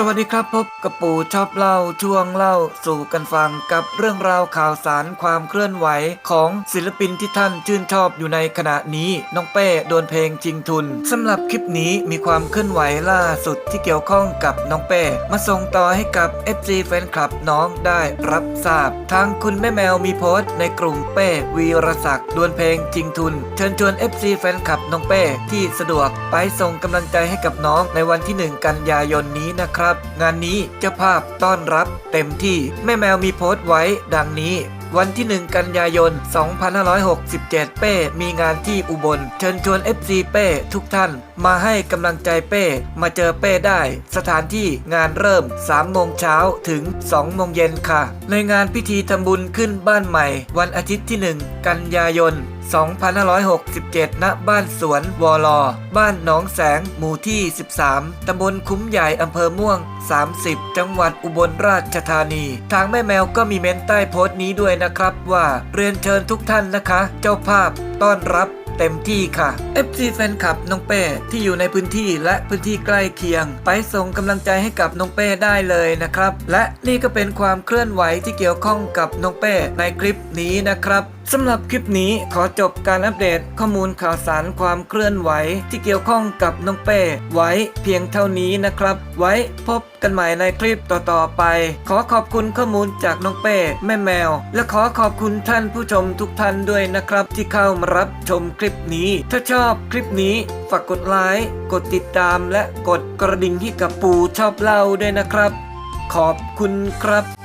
สวัสดีครับพบกับปู่ชอบเล่าช่วงเล่าสู่กันฟังกับเรื่องราวข่าวสารความเคลื่อนไหวของศิลปินที่ท่านชื่นชอบอยู่ในขณะนี้น้องเป้โดนเพลงจริงทุนสำหรับคลิปนี้มีความเคลื่อนไหวล่าสุดที่เกี่ยวข้องกับน้องเป้มาส่งต่อให้กับ FC แฟนคลับน้องได้รับทราบ ทางคุณแม่แมวมีโพสต์ในกลุ่มเป้วีรศักดิ์ดวลเพลงจริงทุน เชิญชวน FC แฟนคลับน้องเป้ที่สะดวกไปส่งกำลังใจให้กับน้องในวันที่ 1 กันยายนนี้นะครับงานนี้เจ้าภาพต้อนรับเต็มที่แม่แมวมีโพสต์ไว้ดังนี้วันที่ 1 กันยายน 2567 เป้ มีงานที่อุบล เชิญชวน FC เป้ทุกท่าน มาให้กำลังใจเป้ มาเจอเป้ได้ สถานที่งานเริ่ม 3 โมงเช้าถึง 2 โมงเย็นค่ะ ในงานพิธีทำบุญขึ้นบ้านใหม่ วันอาทิตย์ที่ 1 กันยายน 2567 ณ บ้านสวนวอลอ บ้านหนองแสง หมู่ที่ 13 ตำบลคุ้มใหญ่อำเภอม่วง 30 จังหวัดอุบลราชธานี ทางแม่แมวก็มีเมนใต้โพสต์นี้ด้วยนะครับว่าเรียนเชิญทุกท่านนะคะ เจ้าภาพต้อนรับเต็มที่ค่ะ FC แฟนคลับน้องเป้ที่อยู่ในพื้นที่และพื้นที่ใกล้เคียง ไปส่งกำลังใจให้กับน้องเป้ได้เลยนะครับ และนี่ก็เป็นความเคลื่อนไหวที่เกี่ยวข้องกับน้องเป้ในคลิปนี้นะครับ สำหรับคลิปนี้ขอจบการอัปเดตข้อมูลข่าวสารความเคลื่อนไหว ที่เกี่ยวข้องกับน้องเป้ไว้เพียงเท่านี้นะครับ ไว้พบกันใหม่ในคลิปต่อๆไป ขอขอบคุณข้อมูลจากน้องเป้แม่แมว และขอขอบคุณท่านผู้ชมทุกท่านด้วยนะครับ ที่เข้ามารับชมคลิปนี้ ถ้าชอบคลิปนี้ฝากกดไลค์กดติดตาม และกดกระดิ่งให้กับปู่ชอบเล่าด้วยนะครับ ขอบคุณครับ